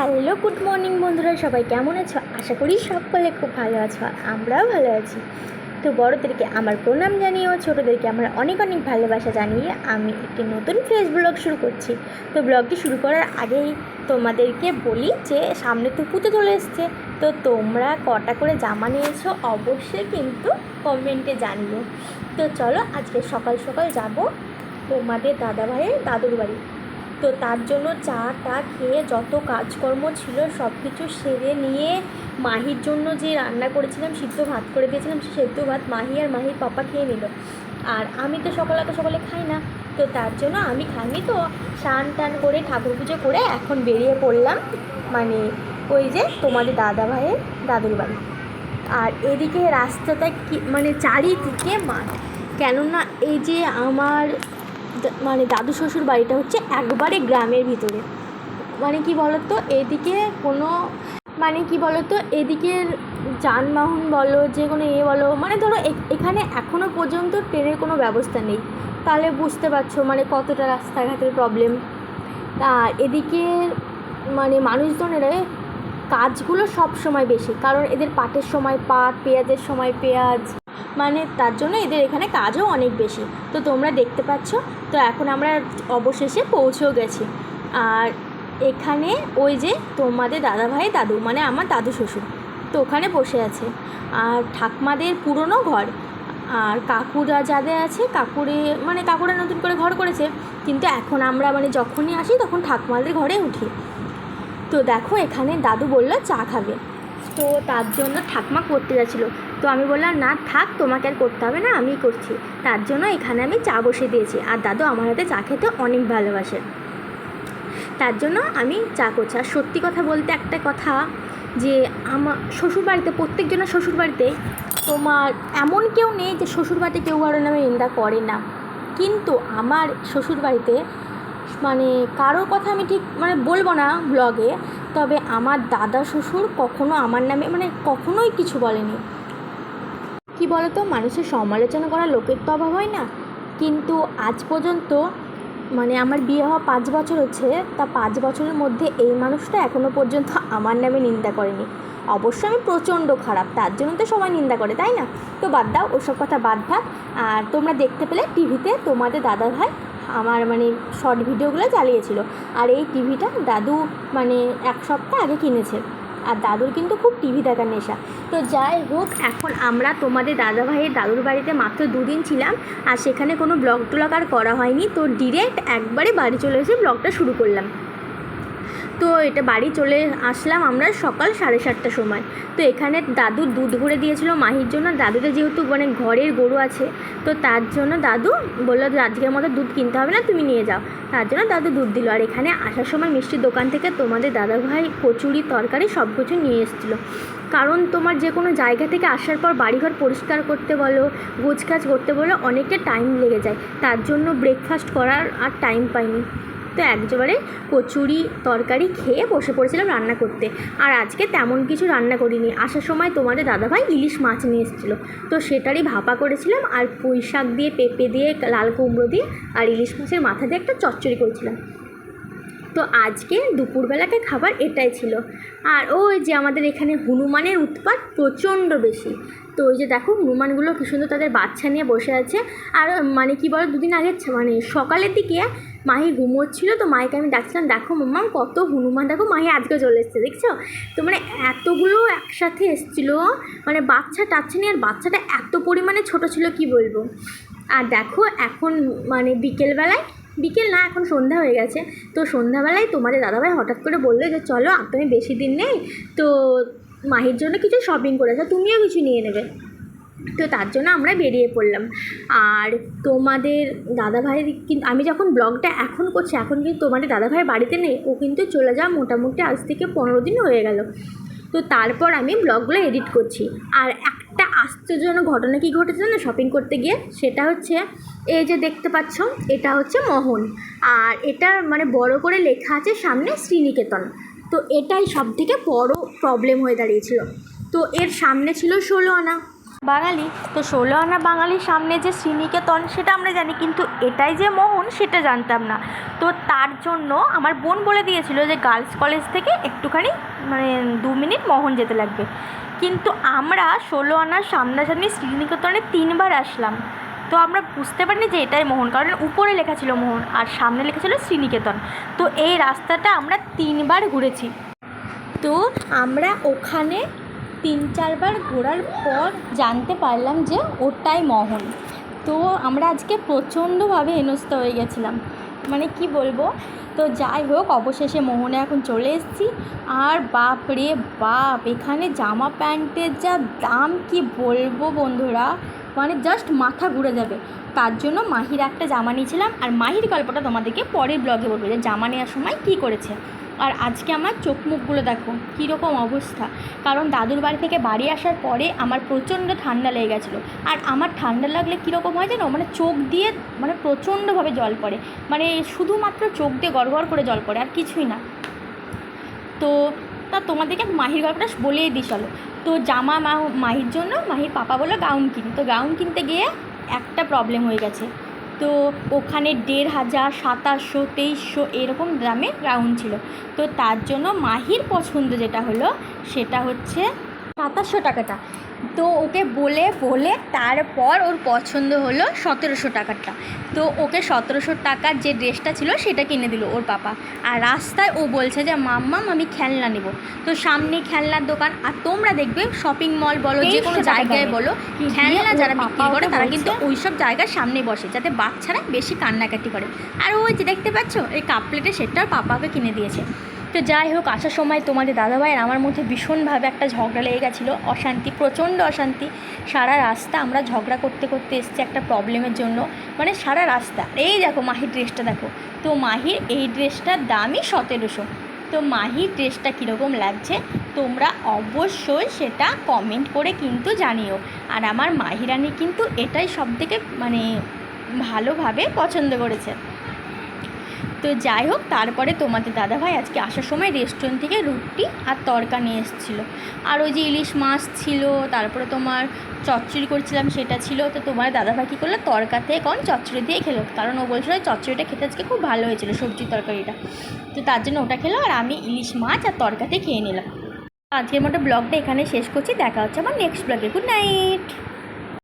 Hello, good morning বন্ধুরা, সবাই কেমন আছো? আশা করি সকলে খুব ভালো আছো আমরাও ভালো আছি। তো বড়োদেরকে আমার প্রণাম জানিয়ে ও ছোটোদেরকে আমার অনেক অনেক ভালোবাসা জানিয়ে আমি একটি নতুন ফ্রেশ ব্লগ শুরু করছি। তো ব্লগটি শুরু করার আগেই তোমাদেরকে বলি যে, সামনে তো পুজো চলে এসছে। তো তোমরা কটা করে জামা নিয়েছো অবশ্যই কিন্তু কমেন্টে জানিও। তো চলো আজকে সকাল সকাল যাব তোমাদের দাদাভাইয়ের দাদুর বাড়ি। তো তার জন্য চা, টা খেয়ে যত কাজকর্ম ছিল সব কিছু সেরে নিয়ে মাহির জন্য যে রান্না করেছিলাম, সিদ্ধ ভাত করে দিয়েছিলাম সেদ্ধ ভাত মাহি আর মাহির পাপা খেয়ে নিল। আর আমি তো সকালে তো সকালে খাই না, তো তার জন্য আমি খাইনি তো। স্নান টান করে, ঠাকুর পুজো করে এখন বেরিয়ে পড়লাম মানে ওই যে তোমাদের দাদা ভাইয়ের দাদুর বাড়ি। আর এদিকে রাস্তাটা কি মানে চারিদিকে মাঠ কেননা এই যে আমার মানে দাদু শ্বশুর বাড়িটা হচ্ছে একবারে গ্রামের ভিতরে। মানে কি বলতো, এদিকে কোনো মানে কি বলতো এদিকে যানবাহন বলো, যে কোনো এ বলো মানে ধরো এখানে এখনও পর্যন্ত ট্রেনের কোনো ব্যবস্থা নেই। তাহলে বুঝতে পারছ মানে কতটা রাস্তাঘাটের প্রবলেম আর এদিকে মানে মানুষজনের কাজগুলো সব সময় বেশি, কারণ এদের পাটের সময় পাট, পেঁয়াজের সময় পেঁয়াজ মানে তার জন্য এদের এখানে কাজও অনেক বেশি। তো তোমরা দেখতে পাচ্ছ, তো এখন আমরা অবশেষে পৌঁছেও গেছি। আর এখানে ওই যে তোমাদের দাদা ভাই দাদু মানে আমার দাদু শ্বশুর, তো ওখানে বসে আছে। আর ঠাকমাদের পুরনো ঘর, আর কাকুরা যাদের আছে, কাকুরে মানে কাকুরা নতুন করে ঘর করেছে, কিন্তু এখন আমরা মানে যখনই আসি তখন ঠাকমাদের ঘরে উঠি। তো দেখো এখানে দাদু বলল চা খাবে। তো তার জন্য ঠাকমা করতে যাচ্ছিল। তো আমি বললাম, না, থাক, তোমাকে আর করতে হবে না, আমিই করছি। তার জন্য এখানে আমি চা বসে দিয়েছি। আর দাদু আমার হাতে চা খেতে অনেক ভালোবাসে। তার জন্য আমি চা করছি। আর সত্যি কথা বলতে একটা কথা, যে আমার শ্বশুরবাড়িতে, প্রত্যেকজনের শ্বশুরবাড়িতে তোমার এমন কেউ নেই যে শ্বশুরবাড়িতে কেউ কারোর নামে নিন্দা করে না। কিন্তু আমার শ্বশুরবাড়িতে মানে কারোর কথা আমি ঠিক মানে বলব না ব্লগে তবে আমার দাদা শ্বশুর কখনো আমার নামে মানে কখনোই কিছু বলেনি। কি বলতো? মানুষের সমালোচনা করা লোকের তো অভাব হয় না। কিন্তু আজ পর্যন্ত মানে আমার বিয়ে হওয়া পাঁচ বছর হচ্ছে, তা পাঁচ বছরের মধ্যে এই মানুষটা এখনও পর্যন্ত আমার নামে নিন্দা করেনি। অবশ্য আমি প্রচণ্ড খারাপ, তার জন্য তো সবাই নিন্দা করে, তাই না? তো বাদ দাও, ওসব কথা বাদ থাক। আর তোমরা দেখতে পেলে টিভিতে তোমাদের দাদা ভাই আমার মানে শর্ট ভিডিওগুলো চালিয়েছিল। আর এই টিভিটা দাদু মানে এক সপ্তাহ আগে কিনেছে। আর দাদুর কিন্তু খুব টিভি দেখার নেশা। তো যাই হোক, এখন আমরা তোমাদের দাদা ভাইয়ের দাদুর বাড়িতে মাত্র দুদিন ছিলাম আর সেখানে কোনো ব্লগ ট্লগ আর করা হয়নি। তো ডিরেক্ট একবারে বাড়ি চলে এসে ব্লগটা শুরু করলাম। তো এটা বাড়ি চলে আসলাম আমরা সকাল সাড়ে সাতটার সময়। তো এখানে দাদু দুধ ভরে দিয়েছিল মাহির জন্য। দাদুদের যেহেতু মানে ঘরের গরু আছে, তো তার জন্য দাদু বলল আজকের মতো দুধ কিনতে হবে না, তুমি নিয়ে যাও। তার জন্য দাদু দুধ দিল। আর এখানে আসার সময় মিষ্টির দোকান থেকে তোমাদের দাদাভাই কচুরি, তরকারি সব কিছু নিয়ে এসেছিল। কারণ তোমার যে কোনো জায়গা থেকে আসার পর বাড়িঘর পরিষ্কার করতে বলো গোছকাজ করতে বলো, অনেকটা টাইম লেগে যায়। তার জন্য ব্রেকফাস্ট করার আর টাইম পাইনি। তো একবারে কচুরি তরকারি খেয়ে বসে পড়েছিলাম রান্না করতে। আর আজকে তেমন কিছু রান্না করিনি। আসার সময় তোমাদের দাদাভাই ইলিশ মাছ নিয়ে এসেছিল। তো সেটারই ভাপা করেছিলাম আর পুঁই শাক দিয়ে, পেঁপে দিয়ে, লাল কুমড়ো দিয়ে আর ইলিশ মাছের মাথা দিয়ে একটা চচ্চড়ি করেছিলাম। তো আজকে দুপুরবেলাকে খাবার এটাই ছিল। আর ওই যে আমাদের এখানে হনুমানের উৎপাত প্রচণ্ড বেশি। তো ওই যে দেখো হনুমানগুলো কী সুন্দর তাদের বাচ্চা নিয়ে বসে আছে। আর মানে কি বলো, দুদিন আগে মানে সকালের দিকে মাহি ঘুমোচ্ছিল তো মাহিকে আমি ডাকছিলাম, দেখো মাম্মাম কত হনুমান, দেখো মাহি আজকে চলে এসছে, দেখছ? তো মানে এতগুলো একসাথে এসছিলো মানে বাচ্চা টাচ্ছে আর বাচ্চাটা এত পরিমাণে ছোট ছিল, কি বলব? আর দেখো এখন মানে বিকেলবেলায়, বিকেল না, এখন সন্ধ্যা হয়ে গেছে, তো সন্ধ্যাবেলায় তোমাদের দাদাভাই হঠাৎ করে বলল যে, চলো, আর বেশি দিন নেই, তো মাহির জন্য কিছু শপিং করেছ, তুমিও কিছু নিয়ে নেবে। তো তার জন্য আমরা বেরিয়ে পড়লাম। আর তোমাদের দাদাভাইয়ের কিন্তু আমি যখন ব্লগটা এখন করছি, এখন কিন্তু তোমাদের দাদাভাই বাড়িতে নেই, ও কিন্তু চলে যাওয়া মোটামুটি আজ থেকে পনেরো দিন হয়ে গেল। তো তারপর আমি ব্লগগুলো এডিট করছি। আর একটা আশ্চর্যজনক ঘটনা কি ঘটেছে না শপিং করতে গিয়ে? সেটা হচ্ছে, এই যে দেখতে পাচ্ছ, এটা হচ্ছে মোহন। আর এটা মানে বড় করে লেখা আছে সামনে শ্রীনিকেতন। তো এটাই সব থেকে বড় প্রবলেম হয়ে দাঁড়িয়েছিল। তো এর সামনে ছিল ষোলো আনা। বাঙালি, তো ষোলো আনা বাঙালির সামনে যে শ্রীনিকেতন সেটা আমরা জানি, কিন্তু এটাই যে মোহন, সেটা জানতাম না। তো তার জন্য আমার বোন বলে দিয়েছিল যে গার্লস কলেজ থেকে একটুখানি মানে দু মিনিট মোহন যেতে লাগবে। কিন্তু আমরা ষোলো আনার সামনাসামনি শ্রীনিকেতনে তিনবার আসলাম। তো আমরা বুঝতে পারিনি যে এটাই মোহন, কারণ উপরে লেখা ছিল মোহন আর সামনে লেখা ছিল শ্রীনিকেতন। তো এই রাস্তাটা আমরা তিনবার ঘুরেছি। তো আমরা ওখানে তিন চারবার ঘোরার পর জানতে পারলাম যে ওটাই মহন। তো আমরা আজকে প্রচণ্ডভাবে হেনস্থ হয়ে গেছিলাম। মানে কি বলব? তো যাই হোক, অবশেষে মোহনে এখন চলে এসেছি। আর বাপ রে বাপ, এখানে জামা প্যান্টের যা দাম কি বলব বন্ধুরা? মানে জাস্ট মাথা ঘুরে যাবে। তার জন্য মাহির একটা জামা নিয়েছিলাম। আর মাহির গল্পটা তোমাদেরকে পরের ব্লগে বলব যে জামা নেওয়ার সময় কী করেছে। আর আজকে আমার চোখ মুখগুলো দেখো, কীরকম অবস্থা। কারণ দাদুর বাড়ি থেকে বাড়ি আসার পরে আমার প্রচণ্ড ঠান্ডা লেগে গেছিল। আর আমার ঠান্ডা লাগলে কীরকম হয় জানো? মানে চোখ দিয়ে মানে প্রচণ্ডভাবে জল পড়ে। মানে শুধুমাত্র চোখ দিয়ে গড়গড় করে জল পড়ে, আর কিছুই না। তো তা তোমাদেরকে মাহির গল্পটা বলেই দিই, চলো। তো জামা মা, মাহির জন্য মাহির পাপা বলল গাউন কিন। তো গাউন কিনতে গিয়ে একটা প্রবলেম হয়ে গেছে। তো ওখানে দেড় হাজার, সাতাশশো, তেইশশো এরকম দামে রাউন্ড ছিল। তো তার জন্য মাহির পছন্দ যেটা হলো, সেটা হচ্ছে সাতাশশো টাকাটা। তো ওকে বলে বলে তারপর ওর পছন্দ হলো সতেরোশো টাকারটা তো ওকে সতেরোশো টাকার যে ড্রেসটা ছিল সেটা কিনে দিল ওর পাপা আর রাস্তায় ও বলছে যে মাম্মাম আমি খেলনা নেব। তো সামনে খেলনার দোকান আর তোমরা দেখবে শপিং মল বলো যে কোনো জায়গায় বলো। খেলনা যারা বিক্রি করে তারা কিন্তু ওই সব জায়গার সামনে বসে যাতে বাচ্চারা বেশি কান্নাকাটি করে। আর ওই যে দেখতে পাচ্ছ এই কাপ প্লেটে সেটা পাপাকে কিনে দিয়েছে। তো যাই হোক, আসার সময় তোমাদের দাদাভাই আর আমার মধ্যে ভীষণভাবে একটা ঝগড়া লেগে গেছিল, অশান্তি, প্রচণ্ড অশান্তি। সারা রাস্তা আমরা ঝগড়া করতে করতে এসছি একটা প্রবলেমের জন্য। মানে সারা রাস্তা। এই দেখো মাহির ড্রেসটা দেখো। তো মাহির এই ড্রেসটার দামই সতেরোশো। তো মাহির ড্রেসটা কীরকম লাগছে তোমরা অবশ্যই সেটা কমেন্ট করে কিন্তু জানিও। আর আমার মাহিরানি কিন্তু এটাই সব থেকে মানে ভালোভাবে পছন্দ করেছে। তো যাই হোক, তারপরে তোমাদের দাদাভাই আজকে আসার সময় রেস্টুরেন্ট থেকে রুটি আর তরকা নিয়ে এসেছিল। আর ওই যে ইলিশ মাছ ছিল, তারপরে তোমার চচ্চড়ি করছিলাম, সেটা ছিল। তো তোমার দাদাভাই কী করল? তরকা থেকে কম চচ্চড়ি দিয়ে খেলো। কারণ ও বলছিল চচ্চড়িটা খেতে আজকে খুব ভালো হয়েছিল, সবজি তরকারিটা। তো তার জন্য ওটা খেলো আর আমি ইলিশ মাছ আর তরকাতে খেয়ে নিলাম। আজকের মতো ব্লগটা এখানে শেষ করছি। দেখা হচ্ছে আমার নেক্সট ব্লগে। Good night